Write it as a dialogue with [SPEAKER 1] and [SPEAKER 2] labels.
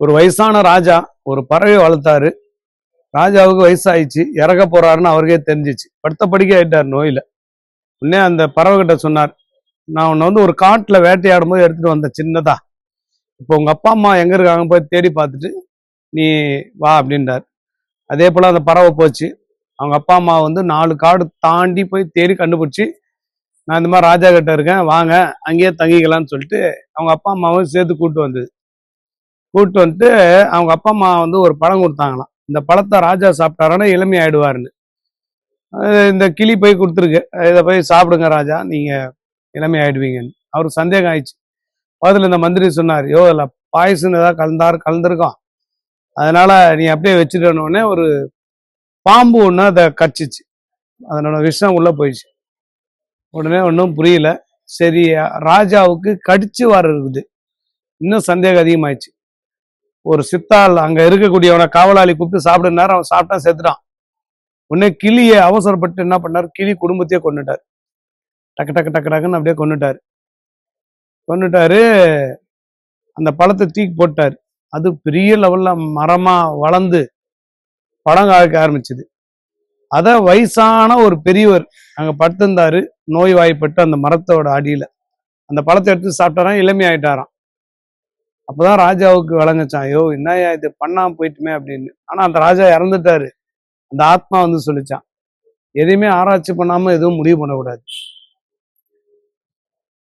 [SPEAKER 1] ஒரு வயசான ராஜா ஒரு பறவை வளர்த்தாரு. ராஜாவுக்கு வயசாயிடுச்சு. இறக்க போறாருன்னு அவருக்கே தெரிஞ்சிச்சு. படுத்த படிக்க ஆயிட்டார் நோயில. உடனே அந்த பறவைகிட்ட சொன்னார் நான் உன்னை வந்து ஒரு காட்டில் வேட்டையாடும் போது எடுத்துட்டு வந்தேன் சின்னதா. இப்போ உங்க அப்பா அம்மா எங்க இருக்காங்க போய் தேடி பார்த்துட்டு நீ வா அப்படின்றார். அதே போல அந்த பறவை போச்சு. அவங்க அப்பா அம்மா வந்து நாலு காடு தாண்டி போய் தேடி கண்டுபிடிச்சி நான் இந்த மாதிரி ராஜா கிட்ட இருக்கேன் வாங்க அங்கேயே தங்கிக்கலாம்னு சொல்லிட்டு அவங்க அப்பா அம்மாவும் சேர்த்து கூட்டு வந்தது. கூப்பிட்டு வந்துட்டு அவங்க அப்பா அம்மா வந்து ஒரு பழம் கொடுத்தாங்களாம். இந்த பழத்தை ராஜா சாப்பிட்டாரன்னா இளமை ஆயிடுவாருன்னு இந்த கிளி போய் கொடுத்துருக்கு. இதை போய் சாப்பிடுங்க ராஜா நீங்கள் இளமை ஆயிடுவீங்கன்னு அவருக்கு சந்தேகம் ஆயிடுச்சு. பதில் இந்த மந்திரி சொன்னார் யோ இல்லை பாயசம் ஏதாவது கலந்தாரு கலந்துருக்கோம். அதனால நீ அப்படியே வச்சுட்டோன்னே ஒரு பாம்பு ஒன்று அதை கச்சிச்சு அதனோட விஷம் உள்ளே போயிடுச்சு. உடனே ஒன்றும் புரியல. சரி ராஜாவுக்கு கடிச்சு வர இருக்குது இன்னும் சந்தேகம் அதிகமாயிடுச்சு. ஒரு சித்தாள் அங்கே இருக்கக்கூடியவனை காவலாளி கூப்பிட்டு சாப்பிடுனாரு அவன் சாப்பிட்டா செத்துட்டான். உடனே கிளியை அவசரப்பட்டு என்ன பண்ணார்? கிளி குடும்பத்தையே கொண்டுட்டார் டக்கு டக்கு டக்கு டக்குன்னு அப்படியே கொண்டுட்டார் கொண்டுட்டாரு அந்த பழத்தை தீக்கு போட்டார். அது பெரிய லெவலில் மரமா வளர்ந்து பழம் காய்க்க ஆரம்பிச்சது. அதை வயசான ஒரு பெரியவர் அங்கே படுத்திருந்தாரு. நோய்வாய்ப்பட்டு அந்த மரத்தோட அடியில். அந்த பழத்தை எடுத்து சாப்பிட்டாராம் இளமையாயிட்டாராம். அப்பதான் ராஜாவுக்கு விளங்குச்சான் ஐயோ என்னையா இது? பண்ணாம போயிட்டுமே அப்படின்னு. ஆனா அந்த ராஜா இறந்துட்டாரு. அந்த ஆத்மா வந்து சொல்லிச்சான் எதையுமே ஆராய்ச்சி பண்ணாம எதுவும் முடிவு பண்ணக்கூடாது.